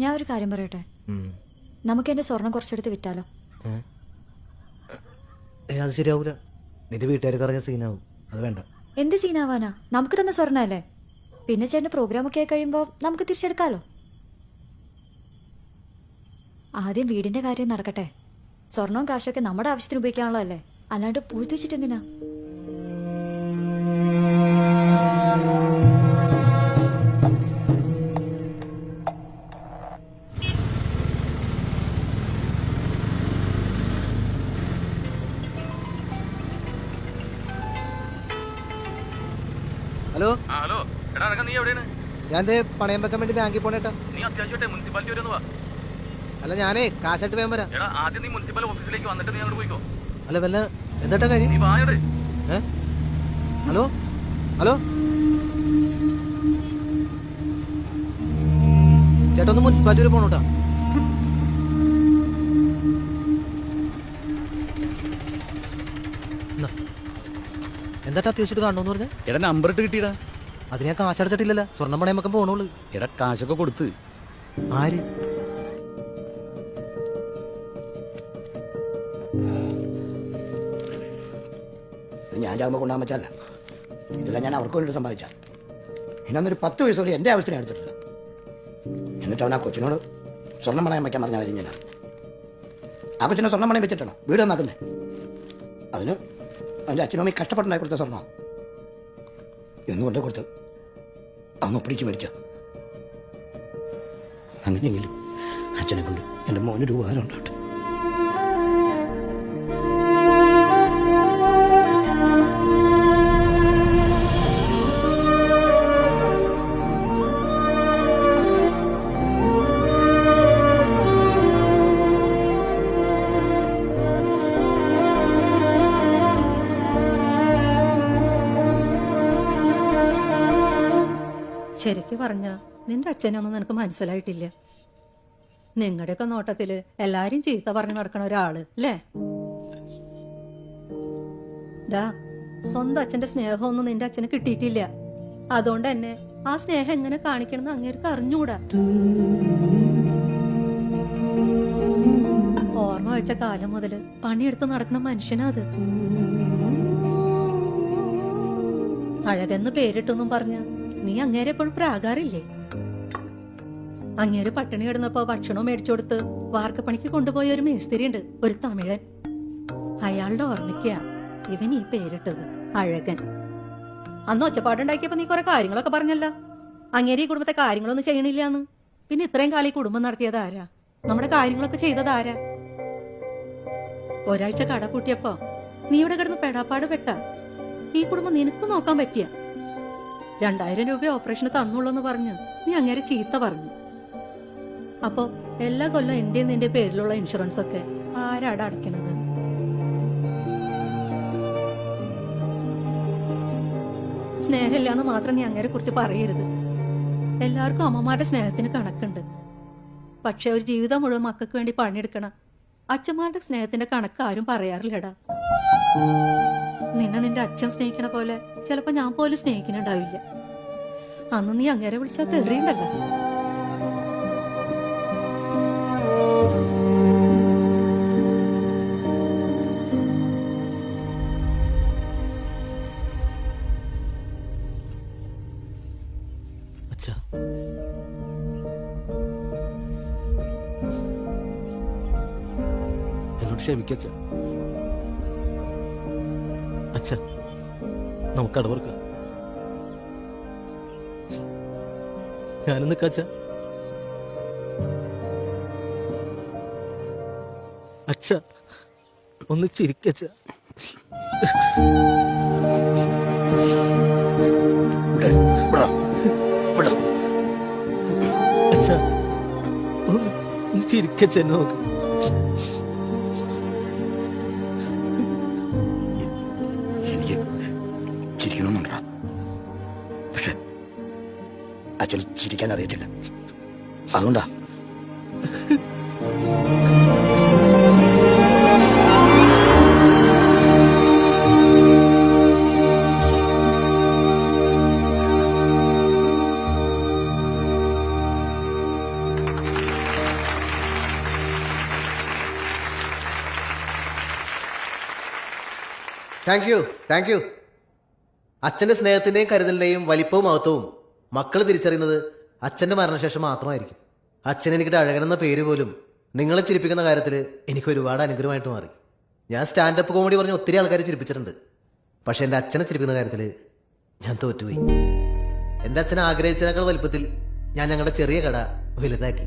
ഞാൻ ഒരു കാര്യം പറയട്ടെ? നമുക്ക് എന്റെ സ്വർണം കുറച്ചെടുത്ത് വിറ്റാലോ? അത് ശരിയാവൂല. നിന്റെ വീട്ടുകാർക്ക് അറിഞ്ഞ സീനാവും. അത് വേണ്ട. എന്ത് സീനാവാനാ? നമുക്ക് തന്നെ സ്വർണല്ലേ? പിന്നെ ചേട്ടന്റെ പ്രോഗ്രാം ഒക്കെ ആയി കഴിയുമ്പോൾ നമുക്ക് തിരിച്ചെടുക്കാലോ? ആദ്യം വീടിന്റെ കാര്യം നടക്കട്ടെ. സ്വർണവും കാശൊക്കെ നമ്മുടെ ആവശ്യത്തിന് ഉപയോഗിക്കാനുള്ളതല്ലേ? അല്ലാണ്ട് പൂഴ്ത്തി വെച്ചിട്ട് എന്തിനാ? ഹലോ? ഹലോ. എടാ നീ എവിടെയാണ്? ഞാൻ ദേ പണയം വെക്കാൻ വേണ്ടി ബാങ്കിൽ പോണേട്ടാ നീ അത്യാവശ്യമായിട്ട് മുനിസിപ്പാലിറ്റി വരെ ഒന്ന് വാ. അല്ല ഞാനേ കാശായിട്ട് വേഗം വരാം. എടാ ആദ്യം നീ മുനിസിപ്പൽ ഓഫീസിലേക്ക് വന്നിട്ട് നീ അങ്ങോട്ട് പോയിക്കോ. അല്ല വല്ല എന്താട്ടാ കാര്യം? നീ വായട്. ഏ? ഹലോ? ഹലോ? ചേട്ടാ ഒന്ന് മുനിസിപ്പാലിറ്റി വരെ പോണോട്ടാ. എന്താട്ടാ അത്യാവശ്യമായിട്ട് കാണണമെന്ന് പറഞ്ഞേ? എടാ നമ്പർ ഇട്ട് കിട്ടിയടാ. അതിനെ കാശടച്ചിട്ടില്ലല്ല. സ്വർണം പണയം വെക്കാൻ പോണോളൂ എടാ കാശൊക്കെ കൊടുത്ത്. ആര്? ഞാൻ ചാകുമ്പോൾ കൊണ്ടാൻ ഇതെല്ലാം ഞാൻ അവർക്ക് വേണ്ടി സമ്പാദിച്ച. ഇന്നൊന്നൊരു പത്ത് വയസ്സ് വരെ എന്റെ ആവശ്യത്തിന് എടുത്തിട്ടില്ല. എന്നിട്ട് അവൻ ആ കൊച്ചിനോട് സ്വർണം പണയം വയ്ക്കാൻ പറഞ്ഞ കാര്യം ഞാനാണ് ആ കൊച്ചിനെ സ്വർണം പണയം വെച്ചിട്ടാണ്? വീട് നന്നാക്കുന്നത് അതിന് അവന്റെ അച്ഛനും അമ്മയും കഷ്ടപ്പെട്ടുണ്ടായി കൊടുത്ത സ്വർണം എന്ന് കൊണ്ട് കൊടുത്ത് അവൻ ഒപ്പിടിച്ച് മരിച്ച. അങ്ങനെയെങ്കിലും അച്ഛനെ കൊണ്ട് എന്റെ മോനൊരു ഉപകാരം ഉണ്ടാവട്ടെ ശരിക്ക് പറഞ്ഞ നിന്റെ അച്ഛനൊന്നും നിനക്ക് മനസ്സിലായിട്ടില്ല. നിങ്ങളുടെയൊക്കെ നോട്ടത്തിൽ എല്ലാരും ചീത്ത പറഞ്ഞു നടക്കണ ഒരാൾ അല്ലേ? ഡാ സ്വന്തം അച്ഛന്റെ സ്നേഹമൊന്നും നിന്റെ അച്ഛന് കിട്ടിയിട്ടില്ല. അതുകൊണ്ട് തന്നെ ആ സ്നേഹം എങ്ങനെ കാണിക്കണമെന്ന് അങ്ങേർക്ക് അറിഞ്ഞൂടാ. ഓർമ്മ വെച്ച കാലം മുതൽ പണിയെടുത്ത് നടക്കുന്ന മനുഷ്യനാ അത്. അഴകെന്ന് പേരിട്ടൊന്നും പറഞ്ഞ് നീ അങ്ങേരെ എപ്പോഴും പ്രാകാറില്ലേ? അങ്ങേര് പട്ടിണി കിടന്നപ്പോ ഭക്ഷണം മേടിച്ചു കൊടുത്ത് വാർക്കപ്പണിക്ക് കൊണ്ടുപോയ ഒരു മേസ്തിരി ഉണ്ട് ഒരു തമിഴൻ. അയാളുടെ ഓർമ്മിക്കുക ഇവൻ ഈ പേരിട്ടത് അഴകൻ. അന്ന് ഒച്ചപ്പാടുണ്ടാക്കിയപ്പോ നീ കുറെ കാര്യങ്ങളൊക്കെ പറഞ്ഞല്ല. അങ്ങേരെ ഈ കുടുംബത്തെ കാര്യങ്ങളൊന്നും ചെയ്യണില്ലാന്ന്. പിന്നെ ഇത്രയും കാലം ഈ കുടുംബം നടത്തിയത് ആരാ നമ്മുടെ കാര്യങ്ങളൊക്കെ ചെയ്തത് ആരാ ഒരാഴ്ച കട പൂട്ടിയപ്പോ നീ ഇവിടെ കിടന്ന് പെടാപ്പാട് പെട്ട. ഈ കുടുംബം നിനക്ക് നോക്കാൻ പറ്റിയ രണ്ടായിരം രൂപ ഓപ്പറേഷന് തന്നുള്ളൂ എന്ന് പറഞ്ഞു. നീ അങ്ങേരെ ചീത്ത പറഞ്ഞു. അപ്പോ എല്ലാ കൊല്ലം എന്റെയും നിന്റെ പേരിലുള്ള ഇൻഷുറൻസ് ഒക്കെ ആരാടാ അടയ്ക്കണത്? സ്നേഹമില്ലാന്ന് മാത്രം നീ അങ്ങേരെ കുറിച്ച് പറയരുത്. എല്ലാവർക്കും അമ്മമാരുടെ സ്നേഹത്തിന് കണക്കുണ്ട്. പക്ഷെ ഒരു ജീവിതം മുഴുവൻ മക്കൾക്ക് വേണ്ടി പണിയെടുക്കണം അച്ഛന്മാരുടെ സ്നേഹത്തിന്റെ കണക്ക് ആരും പറയാറില്ലടാ. നിന്നെ നിന്റെ അച്ഛൻ സ്നേഹിക്കണ പോലെ ചിലപ്പോ ഞാൻ പോലും സ്നേഹിക്കുന്നുണ്ടാവില്ല. അന്ന് നീ അങ്ങനെ വിളിച്ചാൽ തെറിയുണ്ടല്ലോ. എന്നോട് ക്ഷമിക്കച്ച അച്ഛ നമുക്ക് അടവർക്കാം ഞാനും നിൽക്കച്ച അച്ഛ. ഒന്ന് ചിരിക്കച്ച അച്ഛ. ഒന്ന് ചിരിക്കച്ച നോക്ക്. ചിരിക്കാൻ അറിയത്തില്ല. അതുകൊണ്ടാ. താങ്ക് യു താങ്ക് യു അച്ഛന്റെ സ്നേഹത്തിന്റെയും കരുതലിന്റെയും വലിപ്പവും മഹത്വവും. മക്കൾ തിരിച്ചറിയുന്നത് അച്ഛന്റെ മരണശേഷം മാത്രമായിരിക്കും. അച്ഛൻ എനിക്കിട്ട് അഴകനെന്ന പേര് പോലും നിങ്ങളെ ചിരിപ്പിക്കുന്ന കാര്യത്തിൽ എനിക്ക് ഒരുപാട് അനുഗ്രഹമായിട്ട് മാറി. ഞാൻ സ്റ്റാൻഡപ്പ് കോമഡി പറഞ്ഞ് ഒത്തിരി ആൾക്കാരെ ചിരിപ്പിച്ചിട്ടുണ്ട്. പക്ഷെ എന്റെ അച്ഛനെ ചിരിപ്പിക്കുന്ന കാര്യത്തിൽ ഞാൻ തോറ്റുപോയി. എന്റെ അച്ഛൻ ആഗ്രഹിച്ചതിനേക്കാൾ വലുപ്പത്തിൽ ഞാൻ ഞങ്ങളുടെ ചെറിയ കട വലുതാക്കി.